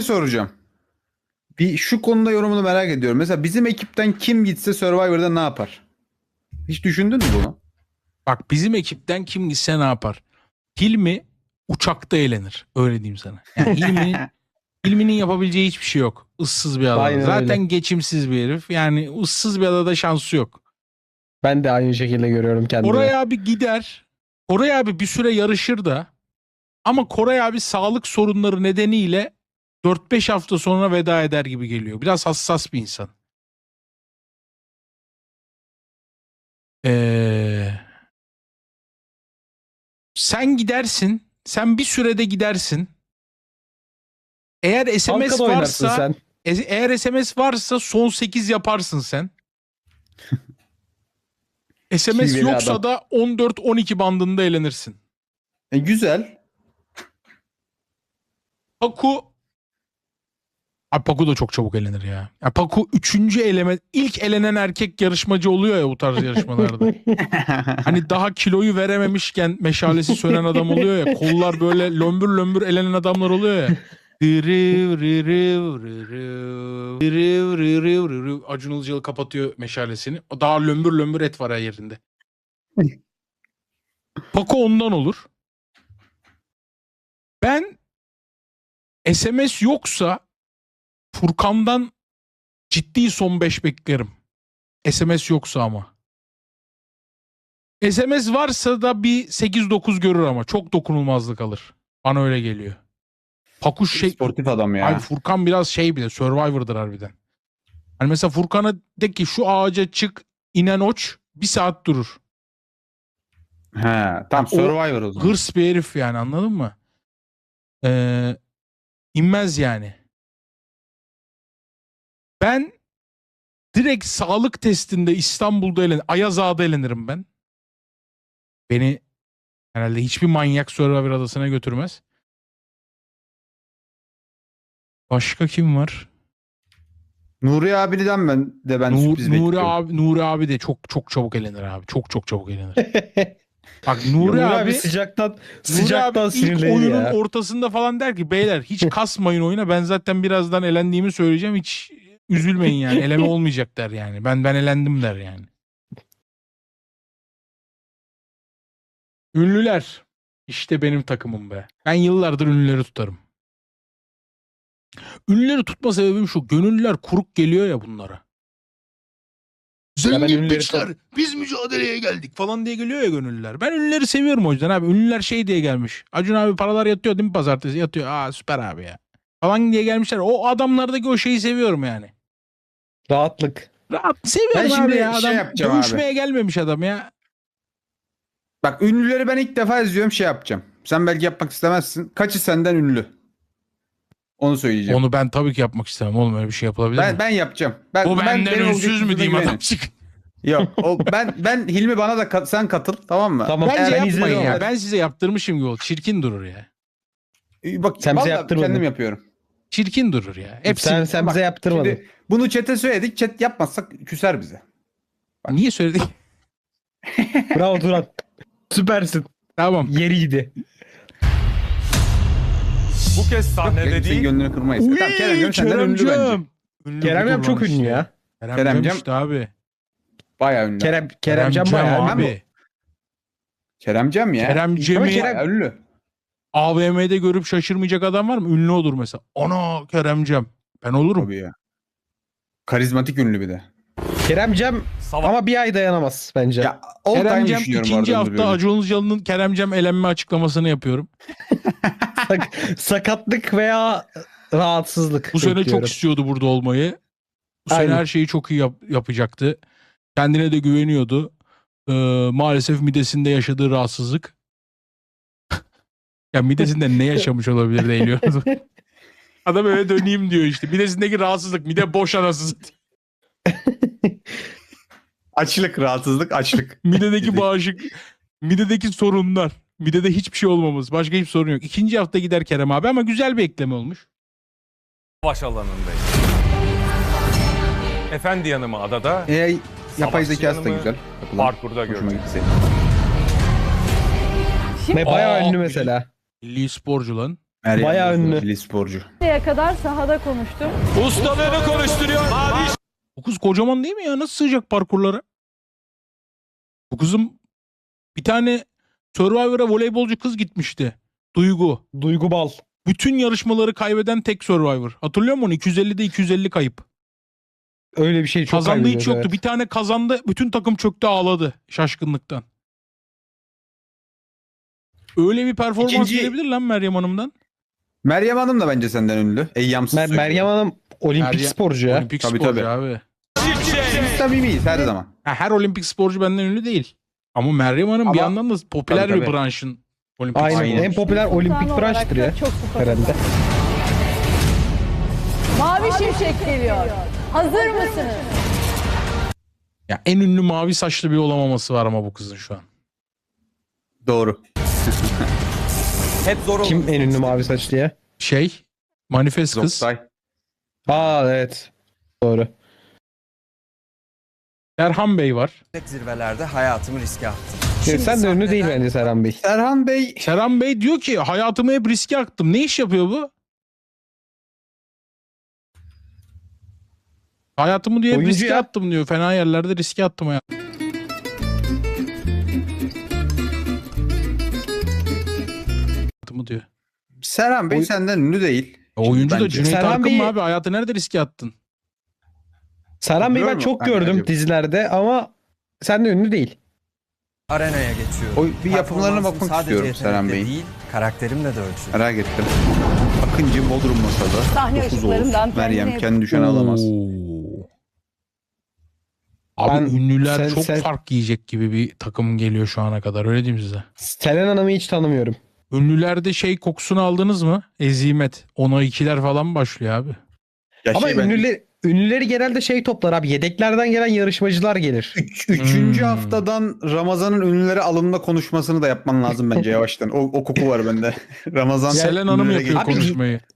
şey soracağım. Bir şu konuda yorumunu merak ediyorum. Mesela bizim ekipten kim gitse Survivor'da ne yapar? Hiç düşündün mü bunu? Bak bizim ekipten kim gitse ne yapar? Hilmi uçakta eğlenir. Öyle diyeyim sana. Yani Hilmi'nin Hilmi'nin yapabileceği hiçbir şey yok. Issız bir ada. Aynen Zaten öyle. geçimsiz bir herif. Yani ıssız bir adada şansı yok. Ben de aynı şekilde görüyorum kendimi. Koray abi gider. Koray abi bir süre yarışır da ama Koray abi sağlık sorunları nedeniyle 4-5 hafta sonra veda eder gibi geliyor. Biraz hassas bir insan. Ee, sen gidersin. Sen bir sürede gidersin. Eğer SMS Halkada varsa sen. e- eğer SMS varsa son 8 yaparsın sen. SMS Kilveli yoksa adam. da 14-12 bandında eğlenirsin. E, güzel. Paku Ay Paku da çok çabuk elenir ya. ya Paku 3. eleme ilk elenen erkek yarışmacı oluyor ya bu tarz yarışmalarda. hani daha kiloyu verememişken meşalesi sönen adam oluyor ya. Kollar böyle lömbür lömbür elenen adamlar oluyor ya. Acun Ilıcalı kapatıyor meşalesini. O Daha lömbür lömbür et var her yerinde. Paku ondan olur. Ben SMS yoksa Furkan'dan ciddi son 5 beklerim. SMS yoksa ama. SMS varsa da bir 8-9 görür ama çok dokunulmazlık alır. Bana öyle geliyor. Pakuş şey... Sportif adam ya. Ay Furkan biraz şey bir de Survivor'dır harbiden. Hani mesela Furkan'a de ki şu ağaca çık inen oç bir saat durur. He, tam O Survivor o zaman. Hırs bir herif yani anladın mı? Ee, inmez yani. Ben direkt sağlık testinde İstanbul'da elen, Ayazağa'da elenirim ben. Beni herhalde hiçbir manyak Survivor adasına götürmez. Başka kim var? Nuri abiden ben de ben Nur, sürpriz Nuri bekliyorum. abi Nuri abi de çok çok çabuk elenir abi. Çok çok çabuk elenir. Bak Nuri, Nuri abi, abi sıcaktan Nuri sıcaktan abi ilk sinirleniyor oyunun ya. ortasında falan der ki beyler hiç kasmayın oyuna ben zaten birazdan elendiğimi söyleyeceğim hiç üzülmeyin yani eleme olmayacak der yani. Ben ben elendim der yani. Ünlüler. İşte benim takımım be. Ben yıllardır ünlüleri tutarım. Ünlüleri tutma sebebim şu. Gönüllüler kuruk geliyor ya bunlara. Zengin piçler biz mücadeleye geldik falan diye geliyor ya gönüllüler. Ben ünlüleri seviyorum o yüzden abi. Ünlüler şey diye gelmiş. Acun abi paralar yatıyor değil mi pazartesi? Yatıyor. Aa süper abi ya. Falan diye gelmişler. O adamlardaki o şeyi seviyorum yani. Rahatlık. Rahat seviyorum Ben abi şimdi ya. şey Adam yapacağım dövüşmeye gelmemiş adam ya. Bak ünlüleri ben ilk defa izliyorum şey yapacağım. Sen belki yapmak istemezsin. Kaçı senden ünlü? Onu söyleyeceğim. Onu ben tabii ki yapmak istemem. Oğlum öyle bir şey yapılabilir ben mi? ben yapacağım. Ben, Bu ben benden benim ünsüz mü diyeyim adam çık. Yok. O, ben ben Hilmi bana da kat- sen katıl tamam mı? Tamam. Bence ben yapmayın izledim ya. Ben size yaptırmışım gibi oldu. Çirkin durur ya. Ee, Bak Sen bize vallahi yaptırmadın. kendim yapıyorum. Çirkin durur ya. Hepsi sen sen Bak, bize yaptırmadın. Şimdi bunu chat'e söyledik. Chat yapmazsak küser bize. niye söyledik? Bravo Turan. Süpersin. tamam. Yeriydi. Bu kez sahnede Senin değil, gönlünü kırmayız. E, tamam Kerem'cim senden ünlü bence. Ünlü Keremcem çok ünlü ya. Keremcem, Keremcem- işte abi. Bayağı ünlü. Kerem Keremcan bayağı. abi. Keremcem ya. Keremcem'i Kerem- ünlü. AVM'de görüp şaşırmayacak adam var mı? Ünlü olur mesela. Ana Keremcem. Ben olurum. Tabii ya. Karizmatik ünlü bir de. Keremcem savaş ama bir ay dayanamaz bence. Ya Keremcem düşünüyorum ikinci hafta. Acun Ilıcalı'nın Keremcem elenme açıklamasını yapıyorum. Sak- sakatlık veya rahatsızlık. Bu sene çok istiyordu burada olmayı. Bu sene Aynen. her şeyi çok iyi yap- yapacaktı. Kendine de güveniyordu. Ee, maalesef midesinde yaşadığı rahatsızlık. Ya midesinde ne yaşamış olabilir de eğiliyordu. Adam öyle döneyim diyor işte. Midesindeki rahatsızlık. Mide boş anasız. Açlık, rahatsızlık, açlık. Midedeki bağışık. Midedeki sorunlar. Midede hiçbir şey olmaması. Başka hiçbir sorun yok. İkinci hafta gider Kerem abi ama güzel bir ekleme olmuş. alanındayız. Efendi yanımı adada, AI yapay Savaşçı zekası da yanımı güzel. Yapılan. parkurda Hoşuma gördüm. gitti. Me bayağı Aa, ünlü mesela. Milli sporcu lan. Meryem Bayağı Bozkurt, ünlü. milli sporcu. Şimdiye kadar sahada konuştum. Ustalığını konuşturuyor. Mavi Bu kız kocaman değil mi ya? Nasıl sığacak parkurlara? Bu kızın bir tane Survivor'a voleybolcu kız gitmişti. Duygu. Duygu Bal. Bütün yarışmaları kaybeden tek Survivor. Hatırlıyor musun? 250'de 250 kayıp. Öyle bir şey çok Kazandığı hiç yoktu. evet. Bir tane kazandı. Bütün takım çöktü ağladı şaşkınlıktan. Öyle bir performans İkinci- gelebilir lan Meryem Hanım'dan. Meryem Hanım da bence senden ünlü. Eyyamsız. Mer- Meryem Hanım olimpik Meryem- sporcu ya. Olimpik Tabii, sporcu tabii. abi. Biz samimiyiz her zaman. Ha, her olimpik sporcu benden ünlü değil. Ama Meryem Hanım bir Ama- yandan da popüler Tabii, bir tabii. branşın olimpik Aynen. sporcu. En popüler olimpik branştır ya. Çok Herhalde. Mavi şimşek geliyor. Hazır mısınız? Ya en ünlü mavi saçlı bir olamaması var ama bu kızın şu an. Doğru. Hep zor Kim en ünlü mavi saçlı ya? Şey, manifest kız. Zoktay. Aa evet. Doğru. Erhan Bey var. Yüksek zirvelerde hayatımı riske attım. Şimdi sen de ünlü değil bence Serhan Bey. Serhan Bey Serhan Bey diyor ki hayatımı hep riske attım. Ne iş yapıyor bu? Hayatımı diyor hep Oyuncu riske ya. attım diyor. Fena yerlerde riske attım hayatımı. Hayatımı diyor. Serhan Bey Oy- senden ünlü değil. Oyuncu da Cüneyt Serhan Arkın Bey'i- mı abi? Hayatı nerede riske attın? Serhan Bey'i ben çok gördüm Bence- dizilerde ama sen de ünlü değil. Arenaya geçiyorum. O- bir yapımlarına bakmak sadece istiyorum Serhan Bey'in. değil, karakterimle de ölçülür. Merak ettim. Akıncı Bodrum Masalı. Sahne 9 ışıklarından. Meryem kendi düşen alamaz. Abi Ben- ünlüler sen- çok sen- fark yiyecek gibi bir takım geliyor şu ana kadar. Öyle diyeyim size. Selen Hanım'ı hiç tanımıyorum. Ünlülerde şey kokusunu aldınız mı? Ezimet. Ona ikiler falan başlıyor abi. Ya Ama şey ben- ünlüleri, ünlüleri genelde şey toplar abi. Yedeklerden gelen yarışmacılar gelir. Üç, üçüncü Hmm. haftadan Ramazan'ın ünlüleri alımda konuşmasını da yapman lazım bence yavaştan. O, o koku var bende. Ramazan Selen Hanım ünlülere yapıyor Abi- konuşmayı.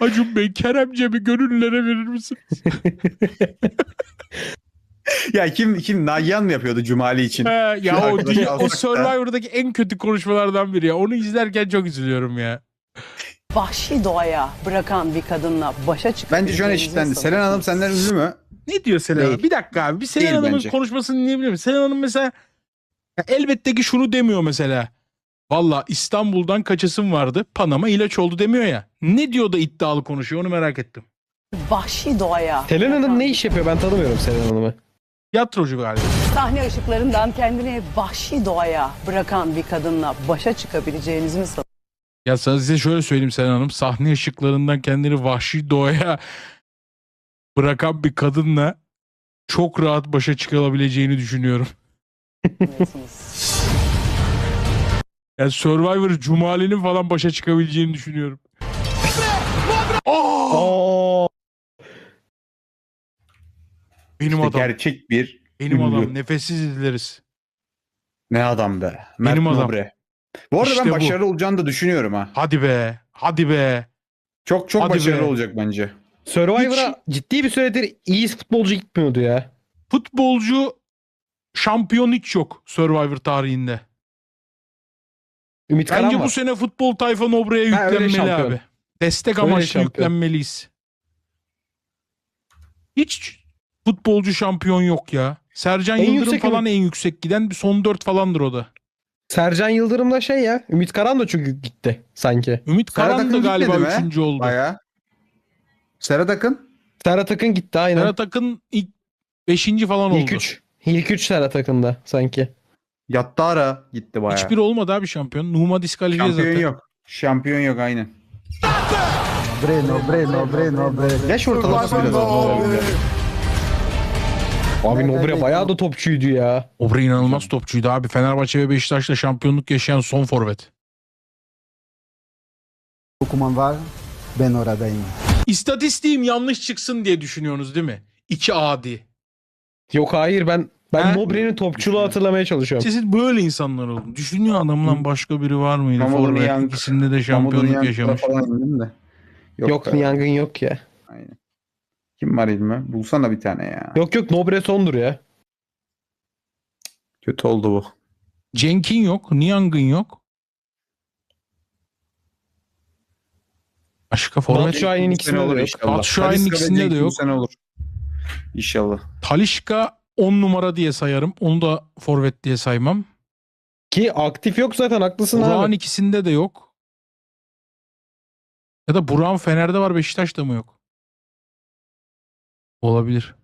Acun Bey Kerem Cem'i gönüllere verir misin? Ya kim kim Nagihan mı yapıyordu Cumali için? He, ya o, dünya- o Survivor'daki en kötü konuşmalardan biri ya. Onu izlerken çok üzülüyorum ya. vahşi doğaya bırakan bir kadınla başa çıkıp Bence şu an eşitlendi. Selen Hanım senden ünlü mü? Ne diyor Selen Hanım? Değil. Bir dakika abi. Bir Selen Değil Hanım'ın bence. konuşmasını dinleyebilir miyim? Selen Hanım mesela ya elbette ki şunu demiyor mesela. Valla İstanbul'dan kaçasım vardı. Panama ilaç oldu demiyor ya. Ne diyor da iddialı konuşuyor onu merak ettim. vahşi doğaya Selen Hanım ne iş yapıyor ben tanımıyorum Selen Hanım'ı. Tiyatrocu galiba. sahne ışıklarından kendini vahşi doğaya bırakan bir kadınla başa çıkabileceğinizi mi sanıyorsunuz? Ya sana size şöyle söyleyeyim Selen Hanım. Sahne ışıklarından kendini vahşi doğaya bırakan bir kadınla çok rahat başa çıkılabileceğini düşünüyorum. Yani Survivor Cumali'nin falan başa çıkabileceğini düşünüyorum. Aa! Benim İşte adam. gerçek bir Benim ünlü. adam. Nefessiz izleriz. ne adam be. Mert Benim adam. Nobre. Bu arada İşte ben bu. başarılı olacağını da düşünüyorum ha. Hadi be. Hadi be. Çok çok Hadi başarılı be. olacak bence. Survivor'a ciddi bir süredir iyi futbolcu gitmiyordu ya. Futbolcu şampiyon hiç yok Survivor tarihinde. Ümit Karan Bence var. bu sene futbol tayfa Nobre'ye Ha, öyle yüklenmeli şampiyon. abi. Destek Öyle amaçlı şampiyon. yüklenmeliyiz. Hiç futbolcu şampiyon yok ya. Sercan En Yıldırım falan ümit- en yüksek giden son 4 falandır o da. Sercan Yıldırım da şey ya. Ümit Karan da çünkü gitti sanki. Ümit Karan da galiba gitmedi mi? 3. oldu. Baya. Serhat Akın. Serhat Akın gitti aynen. Serhat Akın ilk 5. falan oldu. İlk üç. İlk üç Serhat Akın'da sanki. Yattara gitti baya. Hiçbiri olmadı abi şampiyon. Numa diskalifiye Şampiyon zaten. yok. Şampiyon yok aynen. Breno, Breno, Breno, Breno. Yaş ortalaması biraz az. Abi Nobre bayağı da topçuydu ya. Obre inanılmaz topçuydu abi. Fenerbahçe ve Beşiktaş'ta şampiyonluk yaşayan son forvet. Okuman var, ben oradayım. İstatistiğim yanlış çıksın diye düşünüyorsunuz değil mi? İki adi. Yok hayır ben ben Ha? Nobre'nin topçuluğu hatırlamaya çalışıyorum. Siz böyle insanlar olun. Düşünüyor adamdan başka biri var mıydı? Forvet Niang- ikisinde de şampiyonluk yaşamış. Falan indim de. Yok, be. yangın yok ya. Aynen. Kim var ilmi? Bulsana bir tane ya. Yok yok Nobre sondur ya. Kötü oldu bu. Cenk'in yok. Niang'ın yok. Başka Şahin'in Bu ikisinde olur de yok. inşallah. Batu Şahin'in Talisca ikisinde de bu yok. sene olur. İnşallah. Talişka 10 numara diye sayarım. Onu da forvet diye saymam. Ki aktif yok zaten haklısın Burak'ın abi. ikisinde de yok. Ya da Burak'ın Fener'de var Beşiktaş'ta mı yok? Olabilir.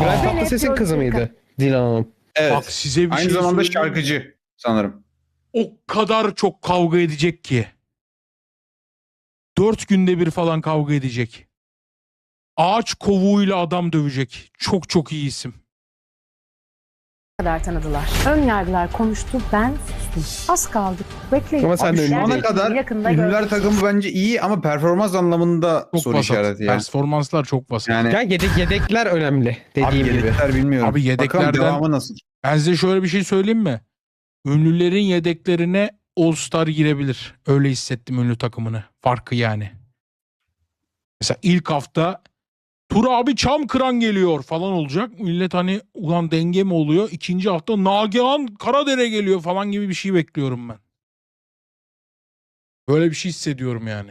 Bülent Tatlıses'in kızı mıydı? Dilan Hanım. Evet. Bak size bir Aynı şey zamanda söyleyeyim şarkıcı sanırım. O kadar çok kavga edecek ki. Dört günde bir falan kavga edecek. Ağaç kovuğuyla adam dövecek. Çok çok iyi isim. kadar tanıdılar. Ön yargılar konuştu, ben. Az kaldı. Bekleyin. Ama sen de Şu ana değil. kadar Yakında ünlüler takımı bence iyi ama performans anlamında Çok soru vasat. işareti ya. Performanslar çok vasat. Yani Ya yedek, yedekler önemli abi dediğim gibi. yedekler bilmiyorum. Abi yedeklerden- Bakalım devamı nasıl? Ben size şöyle bir şey söyleyeyim mi? Ünlülerin yedeklerine All Star girebilir. Öyle hissettim ünlü takımını. Farkı yani. Mesela ilk hafta Tur abi çam kıran geliyor falan olacak. Millet hani ulan denge mi oluyor? İkinci hafta Nagihan Karadere geliyor falan gibi bir şey bekliyorum ben. Böyle bir şey hissediyorum yani.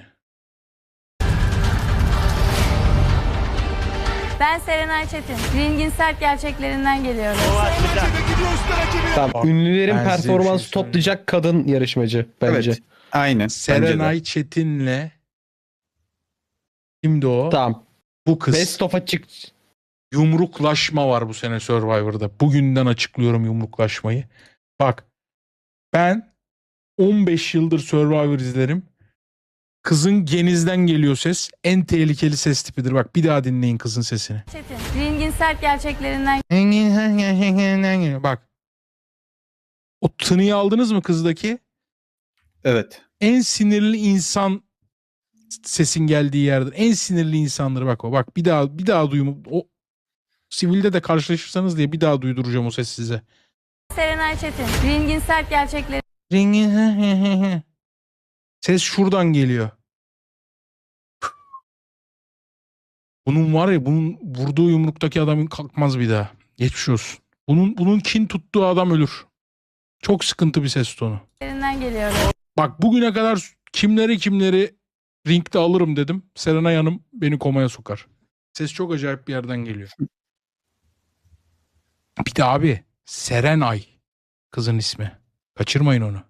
Ben Serenay Çetin. Ringin sert gerçeklerinden geliyorum. Tamam. Ünlülerin Ben size bir şey performansı söyleyeyim. toplayacak kadın yarışmacı bence. Evet. Aynen. bence de. Serenay Çetin'le kimdi o? Tamam. Bu kız. Best of açık. yumruklaşma var bu sene Survivor'da. Bugünden açıklıyorum yumruklaşmayı. Bak ben 15 yıldır Survivor izlerim. Kızın genizden geliyor ses. En tehlikeli ses tipidir. Bak bir daha dinleyin kızın sesini. Çetin. Ringin sert gerçeklerinden Bak. O tınıyı aldınız mı kızdaki? Evet. En sinirli insan sesin geldiği yerdir. En sinirli insandır bak o. Bak bir daha bir daha duyum. O sivilde de karşılaşırsanız diye bir daha duyduracağım o ses size. Serenay Çetin. Ringin sert gerçekleri Ringi Ses şuradan geliyor. Bunun var ya bunun vurduğu yumruktaki adam kalkmaz bir daha. Geçmiş olsun. Bunun bunun kin tuttuğu adam ölür. Çok sıkıntı bir ses tonu. geliyorum. Bak bugüne kadar kimleri kimleri ringde alırım dedim. Serenay Hanım beni komaya sokar. Ses çok acayip bir yerden geliyor. Bir de abi Serenay kızın ismi. Kaçırmayın onu.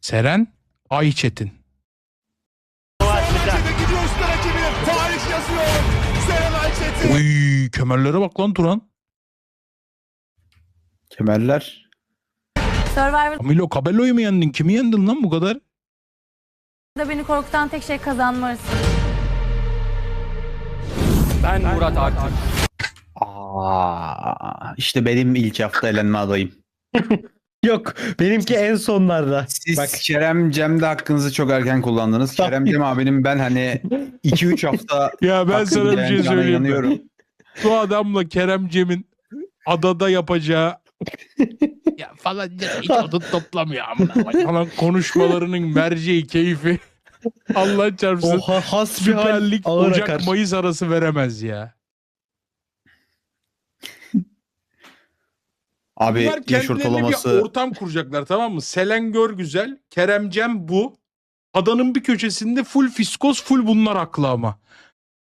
Seren Ayçetin. Uy kemerlere bak lan Turan. Kemerler. Survivor'da Camilo Cabello'yu mu yendin? Kimi yendin lan bu kadar? Beni korkutan tek şey kazanma hırsı. Ben Murat Akgün. Aa, işte benim ilk hafta elenme adayım. Yok benimki en sonlarda. Siz Bak Kerem Cem'de hakkınızı çok erken kullandınız. Kerem Cem abinin ben hani 2-3 hafta Ya ben sana bir şey söyleyeyim. Bu adamla Kerem Cem'in adada yapacağı ya falan hiç odun toplamıyor amına koyayım falan konuşmalarının merceği keyfi Allah çarpsın o ha- has bir Süper hal Lig ağır Ocak akar. Mayıs arası veremez ya. Abi Bunlar yaş kendilerine ortalaması bir ortam kuracaklar tamam mı? Selen Görgüzel, Kerem Cem bu. Adanın bir köşesinde full fiskos full bunlar haklı ama.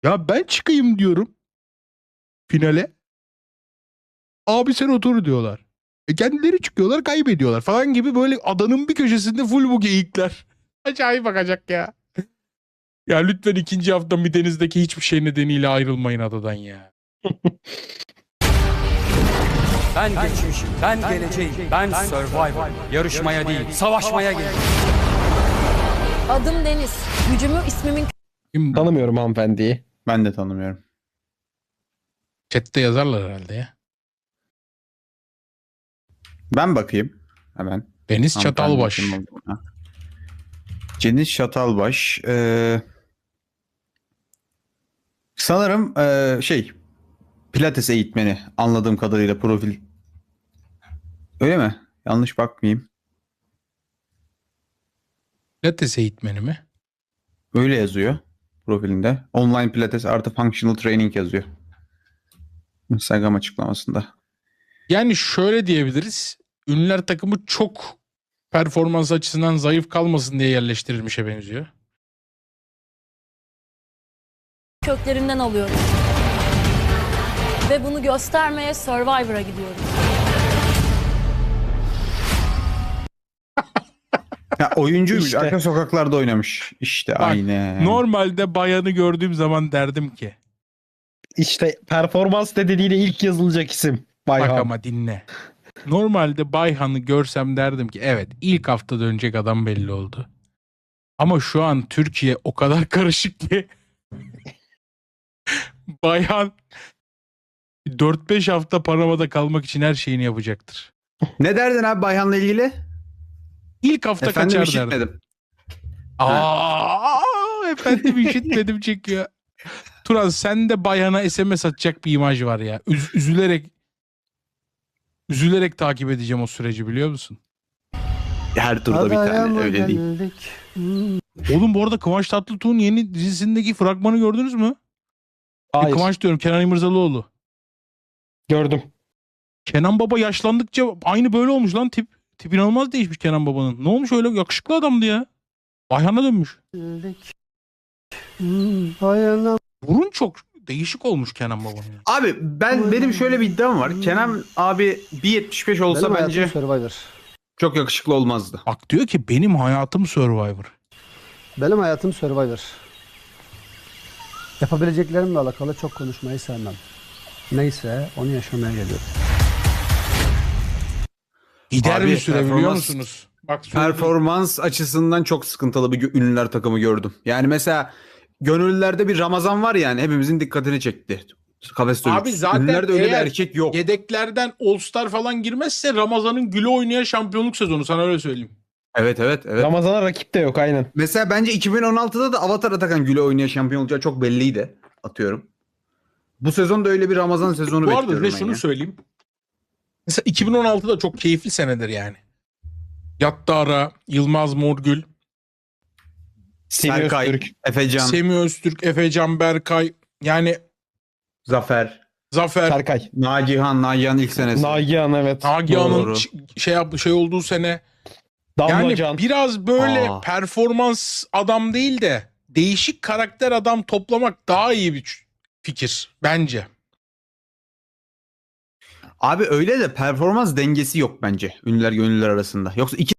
Ya ben çıkayım diyorum finale. Abi sen otur diyorlar. E kendileri çıkıyorlar kaybediyorlar falan gibi böyle adanın bir köşesinde full bu geyikler. Acayip bakacak ya. Ya lütfen ikinci hafta midenizdeki hiçbir şey nedeniyle ayrılmayın adadan ya. Ben geçmişim. Ben geleceğim. Ben Survivor. Yarışmaya değil, savaşmaya geldim. Adım Deniz. Gücümü ismimin Kim? Tanımıyorum hanımefendiyi. ben de tanımıyorum. Chat'te yazarlar herhalde ya. Ben bakayım hemen. Deniz Çatalbaş. Deniz Çatalbaş. Ee, sanırım ee, şey Pilates eğitmeni anladığım kadarıyla profil. Öyle mi? Yanlış bakmayayım. Pilates eğitmeni mi? Öyle yazıyor profilinde. Online Pilates artı Functional Training yazıyor. Instagram açıklamasında. Yani şöyle diyebiliriz. Ünlüler takımı çok performans açısından zayıf kalmasın diye yerleştirilmişe benziyor. Köklerimden alıyorum. Ve bunu göstermeye Survivor'a gidiyorum. Ya oyuncuymuş. İşte. Arka sokaklarda oynamış. İşte Bak, aynen. Normalde bayanı gördüğüm zaman derdim ki İşte performans nedeniyle ilk yazılacak isim. Bak Bayhan. ama dinle. Normalde Bayhan'ı görsem derdim ki evet ilk hafta dönecek adam belli oldu. Ama şu an Türkiye o kadar karışık ki Bayhan 4-5 hafta Panama'da kalmak için her şeyini yapacaktır. Ne derdin abi Bayhan'la ilgili? İlk hafta Efendim kaçar derdim. işitmedim. Aa, efendim işitmedim çekiyor. Turan sen de bayana SMS atacak bir imaj var ya. Üz- üzülerek üzülerek takip edeceğim o süreci biliyor musun? Her turda bir tane öyle değil. geldik? Oğlum bu arada Kıvanç Tatlıtuğ'un yeni dizisindeki fragmanı gördünüz mü? E, Hayır. Kıvanç diyorum Kenan İmirzalıoğlu. Gördüm. Kenan Baba yaşlandıkça aynı böyle olmuş lan tip. Tip inanılmaz değişmiş Kenan Baba'nın. Ne olmuş öyle yakışıklı adamdı ya. Bayhan'a dönmüş. Hmm. Burun çok değişik olmuş Kenan Baba'nın. Abi ben benim şöyle bir iddiam var. Kenan abi 1.75 olsa Benim bence Survivor. çok yakışıklı olmazdı. Bak diyor ki benim hayatım Survivor. Benim hayatım Survivor. Yapabileceklerimle alakalı çok konuşmayı sevmem. Neyse onu yaşamaya geliyorum. Gider Abi, bir süre biliyor performans- musunuz? Bak. Performans açısından çok sıkıntılı bir gö- ünlüler takımı gördüm. Yani mesela gönüllülerde bir Ramazan var yani hepimizin dikkatini çekti. Kafes Abi zaten Ünlülerde öyle bir erkek yok. Yedeklerden All Star falan girmezse Ramazan'ın gülü oynayan şampiyonluk sezonu sana öyle söyleyeyim. Evet evet evet. Ramazan'a rakip de yok aynen. Mesela bence 2016'da da Avatar Atakan Gül'e oynayan şampiyon olacağı çok belliydi. Atıyorum. Bu sezon da öyle bir Ramazan sezonu Bu arada bekliyorum size ben şunu ya. söyleyeyim. Mesela 2016 da çok keyifli senedir yani. Yattara, Yılmaz Morgül, Semih Serkay, Öztürk. Efecan, Semih Öztürk, Efecan Berkay yani Zafer, Zafer, Serkay. Nagihan, Nagihan ilk senesi. Nagihan evet. Nagihan'ın Doğru. şey yaptığı şey olduğu sene yani Damlacan. biraz böyle Aa. performans adam değil de değişik karakter adam toplamak daha iyi bir ç- fikir bence. Abi öyle de performans dengesi yok bence ünlüler gönüllüler arasında. Yoksa iki